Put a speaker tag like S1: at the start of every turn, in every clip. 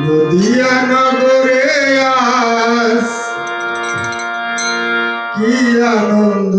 S1: নদিয়া নগরে আস। কি আনন্দ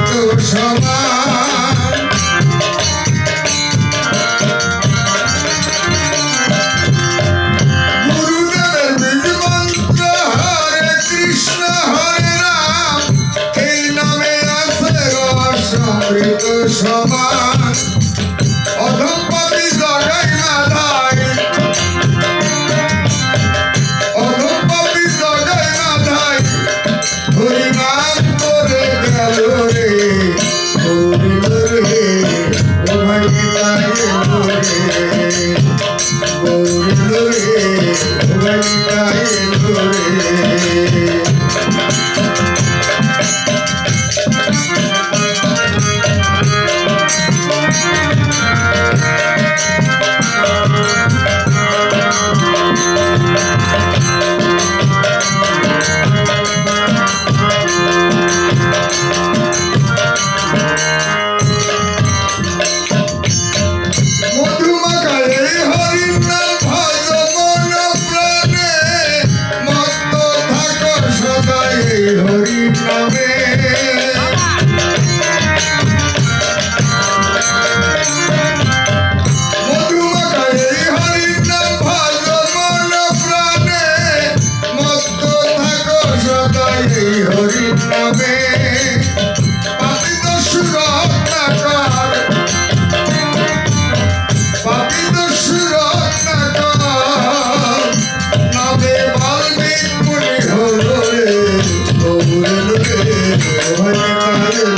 S1: বন্ধু সমান গুরুদেবের বীজমন্ত্র হরে কৃষ্ণ হরে রাম এই নামে আছে সমৃত সমান হরি হরি নামে। পাপি দশুর অত্যাচার পাপি দশুর অত্যাচার নামে বাল্মী পুরি হরে হরে হরে